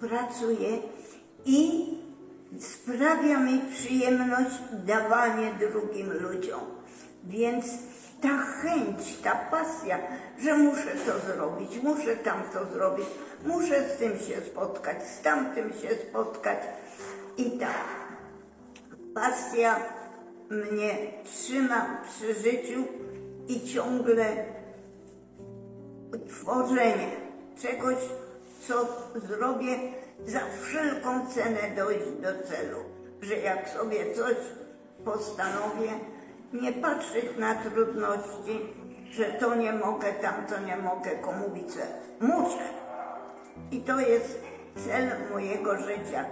pracuję i sprawia mi przyjemność dawanie drugim ludziom. Więc ta chęć, ta pasja, że muszę to zrobić, muszę tamto zrobić, muszę z tym się spotkać, z tamtym się spotkać i tak. Pasja mnie trzyma przy życiu i ciągle tworzenie czegoś, co zrobię za wszelką cenę dojść do celu. Że jak sobie coś postanowię, nie patrzeć na trudności, że to nie mogę, tamto nie mogę, komu widzę. Muszę. I to jest cel mojego życia.